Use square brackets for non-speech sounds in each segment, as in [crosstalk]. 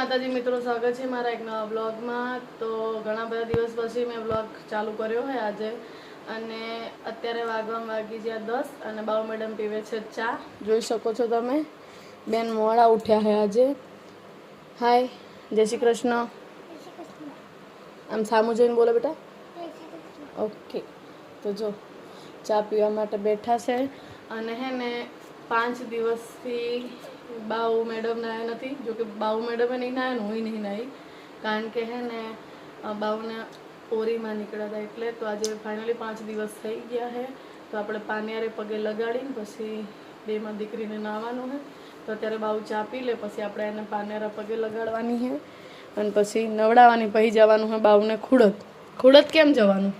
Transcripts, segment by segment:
માતાજી મિત્રો, સ્વાગત છે મારા એક નવા બ્લોગમાં. તો ઘણા બધા દિવસ પછી મેં બ્લોગ ચાલુ કર્યો હોય આજે. અને અત્યારે વાગવામાં વાગી ગયા દસ અને બાવ મેડમ પીવે છે ચા. જોઈ શકો છો તમે. બેન મોડા ઉઠ્યા છે આજે. હાય, જય શ્રી કૃષ્ણ. આમ સામું જોઈને બોલો બેટા. ઓકે, તો જો, ચા પીવા માટે બેઠા છે. અને હે ને, પાંચ દિવસથી બાઉ મેડમ નાયા નથી. જો કે બાઉ મેડમે નહીં નાયા ને હું નહીં નાહી કારણ કે હે ને બાઉને ઓરીમાં નીકળ્યા હતા એટલે તો આજે ફાઇનલી પાંચ દિવસ થઈ ગયા છે તો આપણે પાનિયારે પગે લગાડીને પછી બેમાં દીકરીને નાહવાનું હે. તો અત્યારે બાઉ ચા પી લે પછી આપણે એને પાનિયારા પગે લગાડવાની છે અને પછી નવડાવવાની પછી જવાનું હે બાઉને ખુડત. ખુડત કેમ જવાનું?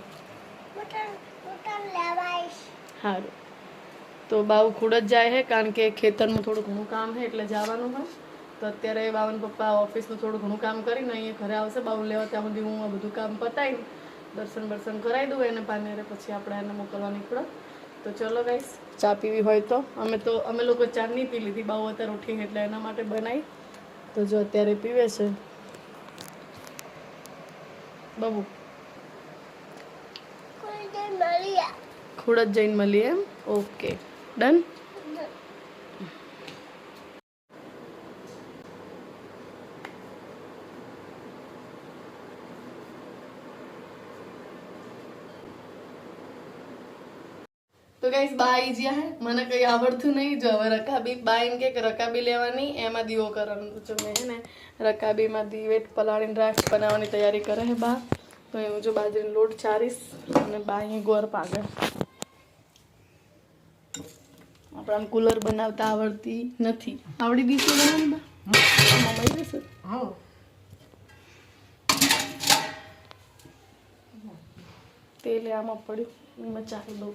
સારું તો બાઉ ખૂડ જ જાય છે કારણ કે ખેતરનું થોડું ઘણું કામ છે એટલે જવાનું હોય. તો અત્યારે બાવન પપ્પા ઓફિસનું થોડું ઘણું કામ કરીને અહીંયા ઘરે આવશે. બાઉ લેવા ત્યાં સુધી હું આ બધું કામ પતાવી દર્શન બર્શન કરાવી દઉં એને પાનેરે પછી આપણે એને મોકલવા નીકળો. તો ચલો ગાઈસ ચા પીવી હોય તો. અમે તો અમે લોકો ચા નહીં પી લીધી બાઉ અત્યારે ઉઠી એટલે એના માટે બનાવી તો જો અત્યારે પીવે છે. બાબુ. ખુડ જ જઈને મળીએ એમ? ઓકે. ડન તો ગાઈસ બા જ્યાં મને કઈ આવડતું નહીં. જો હવે રકાબી બા એમ કે રકાબી લેવાની, એમાં દીવો કરવાનો. જો મેં હે ને રકાબીમાં દીવેટ પલાળીને રાખ બનાવવાની તૈયારી કરે હે બા. તો હું જો બાજરીનો લોટ ચારીશ અને બા અહીં ગોર પાગે આપણા કુલર બનાવતા આવડતી નથી. આવડી દીશું બનાવવાની બા? તેલ આમાં પડ્યું. મચાવી દઉં.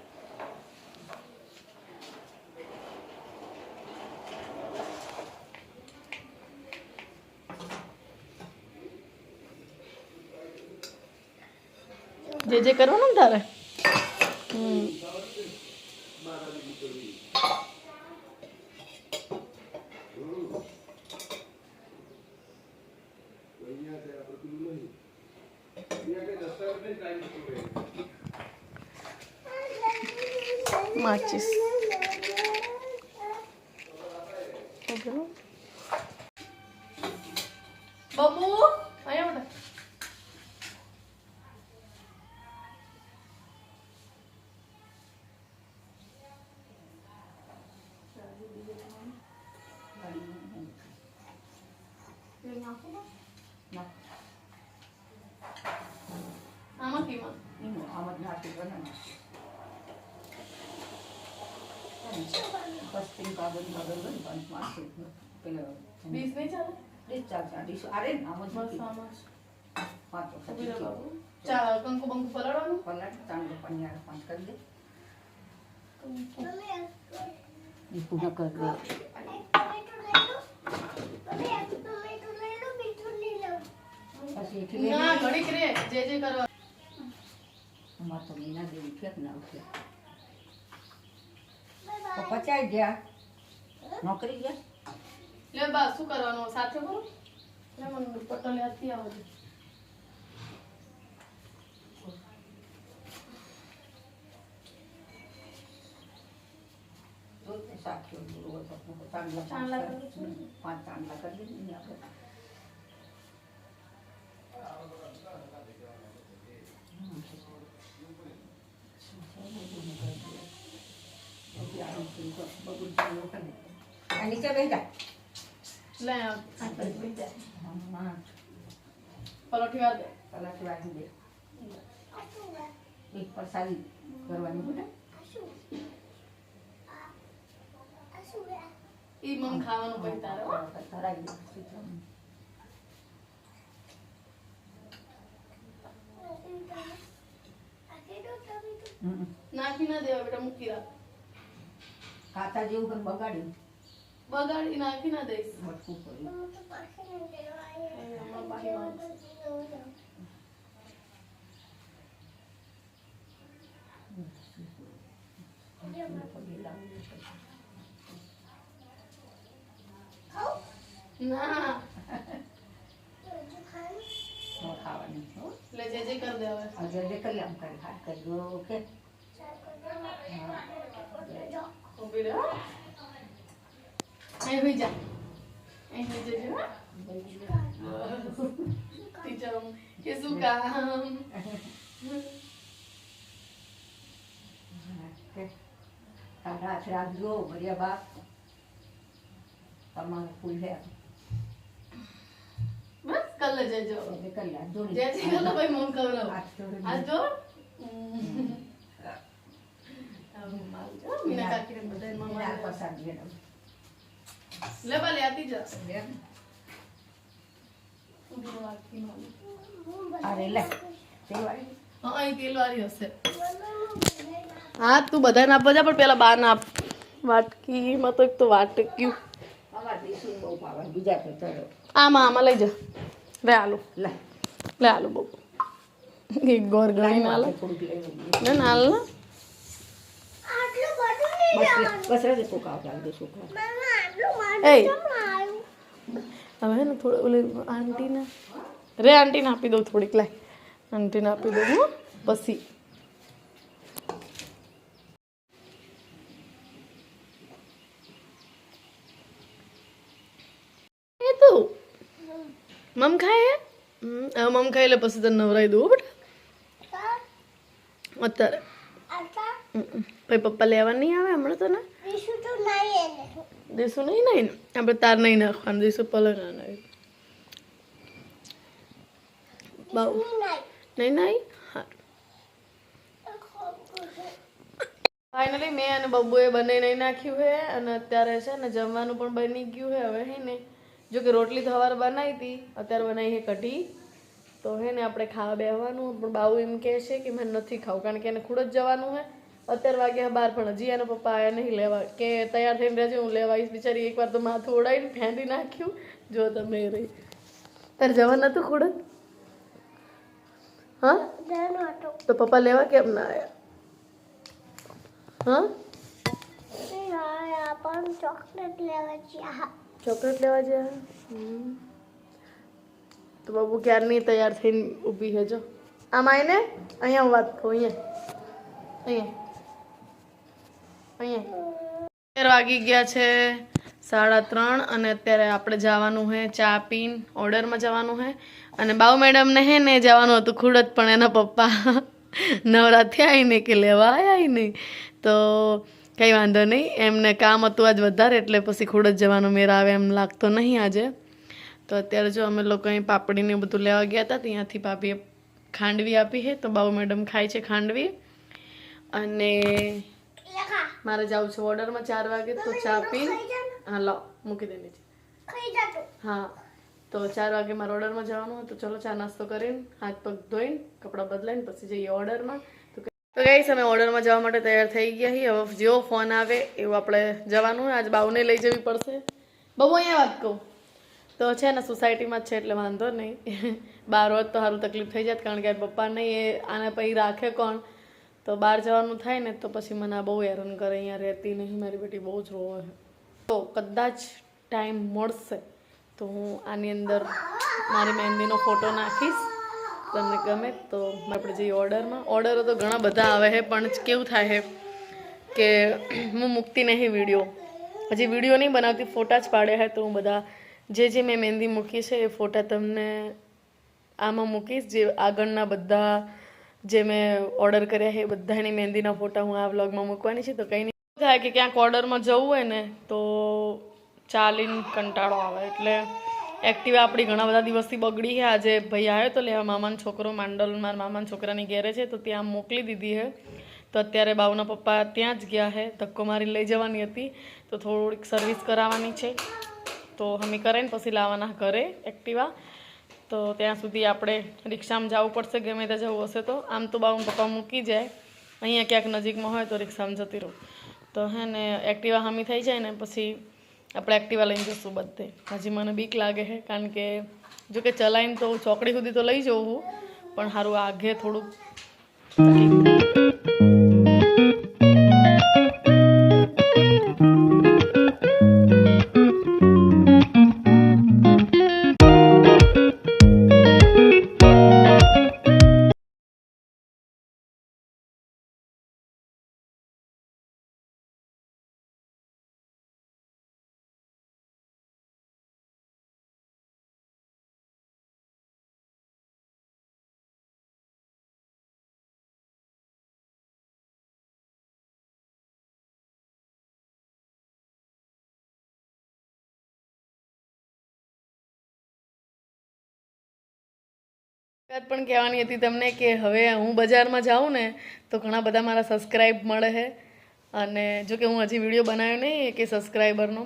જે જે કરવાનું ને તારે? માચીસ. આમાં કેમાં બીસ નહીં ચાલે બસ આમાં જ ઊભી રહો બાબુ ચા કંકુ બંકુ પલાળવાનું ના ઘડીક રે જે જે કરવા. પચાઈ ગયા. નોકરી ગયા? લે બા શું કરવાનું? સાથે કરું લે મને પટલ યાદથી આવે સાખ્યો ગુરુ હતો ચાંદલા ચાંદલા પાંચ કરું ચાંદલા કરી આપણે પાંચ નોકરી તો બબુ ચાલુ કરે આ નીચે બેસી જા લે આ થઈ જાય. હા પલોઠી વાર દે કલાક વાગી દે એક પ્રસાદી કરવાની બેટા ઈ મમ ખાવાનું પછી તારે. ધરાવી દે સીધું. હમ. નાખી ના દેવા બેટા મૂકી રાખ. કાચા જેવું પણ બગાડ્યું બગાડી. નાખી ના દઈશ. વાળું. ના ન ખાવાની હો લે જે જે કર દે હવે આજે જે કરી આમ કર હાથ કરી દો ઓકે. ઊભી રહે. અહીં હોઈ જા અહીં હોઈ જજે ટીચર કે શું કામ? તારા હાથ રાખજો ભર્યા બા તમારું ફૂલ છે. બસ કર લે જજો જય શ્રી લે ભાઈ મમ ખવડાવ હાથ જો મીના આ મમ્મા પ્રસાદ મેડમ લે ભલે આતી જા બેન ઊભી રહો, આખી માલ. અરે લે હા હશે તું બધાને આપવા જા પણ પેલા બાર ના આપ વાટકીમાં તો એક તો વાટક્યું આમાં આમાં લઈ જા લે આલુ. લે. લે આલુ બહુ. એક ગોર ગણી ના લે. ને. ના બસ બસ રહેજે કોકા આવતા દે છોકરા. એ હવે ને થોડું ઓલી આંટીને. રે આંટીને આપી દઉં થોડીક લાય. આંટીને આપી દઉં હું. પછી એ તું મમ હે હવે મમ લે પછી તને નવરાઈ દઉં બેટા અત્યારે. પછી પપ્પા લેવા નહીં આવે હમણાં તો ને દેશું નહીં નહીં આપણે તાર નહીં નાખવાનું દેશું પલંગ ના નાખી બહુ નહીં નહીં ફાઇનલી મેં અને બબ્બુએ બંને નહીં નાખ્યું છે અને અત્યારે છે ને જમવાનું પણ બની ગયું છે હવે હે ને જો કે રોટલી તો સવારે બનાવી હતી અત્યારે બનાવી છે કઢી. તો હે ને આપણે ખાવા બેહવાનું પણ બાઉ એમ કહે છે કે મને નથી ખાવું કારણ કે એને ખૂડ જ જવાનું છે. અત્યારે વાગ્યા બાર પણ હજી એના પપ્પા આયા નહીં લેવા કે તૈયાર થઈને રહેજો હું લેવા આવીશ. બિચારી એકવાર તો માથું ઓડાવીને ફેંદી નાખ્યું. જો તમે રહી. તારે જવાનું હતું ખૂડ હા? તો પપ્પા લેવા કેમ ના આવ્યા હા? ચોકલેટ લેવા ગયા જાય? તો બાબુ ક્યારની તૈયાર થઈને ઊભી છે જો. આમ આવીને અહીંયા હું વાત કહું અહીંયા. અહીંયા. અહીંયા. અત્યારે વાગી ગયા છે સાડા ત્રણ અને અત્યારે આપણે જવાનું છે ચા પીન, ઓર્ડરમાં જવાનું છે અને બાઉ મેડમને હે ને જવાનું હતું ખુડત પણ એના પપ્પા [laughs] નવરા આવીને કે લેવા આવ્યા નહીં. તો કંઈ વાંધો નહીં. એમને કામ હતું આજ વધારે એટલે પછી ખૂડ જ જવાનો મેર આવે એમ લાગતો નહીં આજે. તો અત્યારે જો અમે લોકો અહીં પાપડીને બધું લેવા ગયા હતા ત્યાંથી ભાભીએ ખાંડવી આપી છે. તો બાબુ મેડમ ખાય છે ખાંડવી. અને મારે જવું છે ઓર્ડરમાં ચાર વાગે તો ચા પી હા લો મૂકી દે નીચે. હા તો ચાર વાગે મારે ઓર્ડરમાં જવાનું હતું તો ચલો ચા નાસ્તો કરીને હાથ પગ ધોઈને કપડાં બદલાઈને પછી જઈએ ઓર્ડરમાં. તો ગાઈસ અમે ઓર્ડરમાં જવા માટે તૈયાર થઈ ગયા છીએ. હવે જેવો ફોન આવે એવું આપણે જવાનું આજ બાઉને લઈ જવી પડશે. બહુ અહીંયા વાત કહું. તો છે ને સોસાયટીમાં જ છે એટલે વાંધો નહીં. [laughs] બહાર હોત તો સારું તકલીફ થઈ જાત, કારણ કે પપ્પા નહીં, એ આને પછી રાખે કોણ? તો બહાર જવાનું થાય ને, તો પછી મને આ બહુ હેરાન કરે. અહીંયા રહેતી નહીં, મારી બેટી બહુ જ રોવે તો કદાચ ટાઈમ મળશે, તો હું આની અંદર મારી મહેંદીનો ફોટો નાખીશ. તમને ગમે તો આપણે જઈએ ઓર્ડરમાં. ઓર્ડરો તો ઘણા બધા આવે છે, પણ કેવું થાય છે કે હું મૂકતી નહીં વીડિયો. હજી વીડિયો નહીં બનાવતી, ફોટા જ પાડે છે, તો હું બધા જે જે મેં મહેંદી મૂકી છે, એ ફોટા તમને આમાં મૂકીશ. જે આગળના બધા જે મેં ઓર્ડર કર્યા છે, એ બધાની મહેંદીના ફોટા હું આ વ્લોગમાં મૂકવાની છે. તો કંઈ નહીં. થાય કે ક્યાંક ઓર્ડરમાં જવું હોય ને, તો ચાલીને કંટાળો આવે. એટલે એક્ટિવા આપણી ઘણા બધા દિવસથી બગડી છે. આજે ભાઈ આવ્યો તો લેવા મામાનો છોકરો માંડલ, મારા મામાના છોકરાની ઘેરે છે, તો ત્યાં મોકલી દીધી છે. તો અત્યારે બાઉના પપ્પા ત્યાં જ ગયા છે, ધક્કો મારી લઈ જવાની હતી. તો થોડીક સર્વિસ કરાવવાની છે. તો અમે કરાવીને પછી લાવવાના ઘરે એક્ટિવા તો ત્યાં સુધી આપણે રિક્ષામાં જવું પડશે, ગમે ત્યાં જવું હશે તો. આમ તો બાઉન પપ્પા મૂકી જાય. અહીંયા ક્યાંક નજીકમાં હોય તો રિક્ષામાં જતી રહું. તો હે ને એક્ટિવા હામી થઈ જાય ને, પછી આપણે એક્ટિવા લઈને જઈશું બધે. હજી મને બીક લાગે છે, કારણ કે જો કે ચલાવીને તો ચોકડી સુધી તો લઈ જવું પણ સારું આઘે થોડુંક. વાત પણ કહેવાની હતી તમને કે હવે હું બજારમાં જાઉં ને તો ઘણા બધા મારા સબસ્ક્રાઈબ મળે છે અને જો કે હું હજી વીડિયો બનાવ્યો નહીં કે સબસ્ક્રાઈબરનો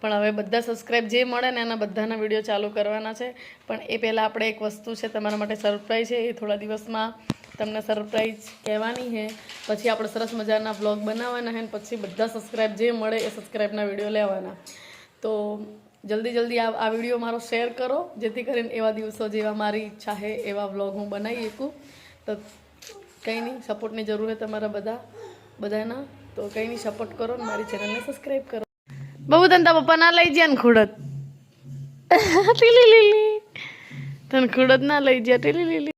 પણ હવે બધા સબસ્ક્રાઈબ જે મળે ને એના બધાના વીડિયો ચાલુ કરવાના છે. પણ એ પહેલાં આપણે એક વસ્તુ છે તમારા માટે સરપ્રાઈઝ છે, એ થોડા દિવસમાં તમને સરપ્રાઈઝ કહેવાની છે. પછી આપણે સરસ મજાના બ્લોગ બનાવવાના છે ને પછી બધા સબસ્ક્રાઈબ જે મળે એ સબસ્ક્રાઈબના વીડિયો લેવાના. તો જલ્દી જલ્દી આ આ વીડિયો મારો શેર કરો જેથી કરીને એવા દિવસો જેવા મારી ઈચ્છા છે એવા વ્લોગ હું બનાવી શકું. તો કંઈ નહીં સપોર્ટની જરૂર છે તમારા બધા બધાના. તો કંઈ નહીં સપોર્ટ કરો ને મારી ચેનલને સબસ્ક્રાઈબ કરો. બહુ તને તારા પપ્પા ના લઈ ગયા ને ખુડત લીલી લીલી તને ખુડત ના લઈ ગયા ટીલી લીલી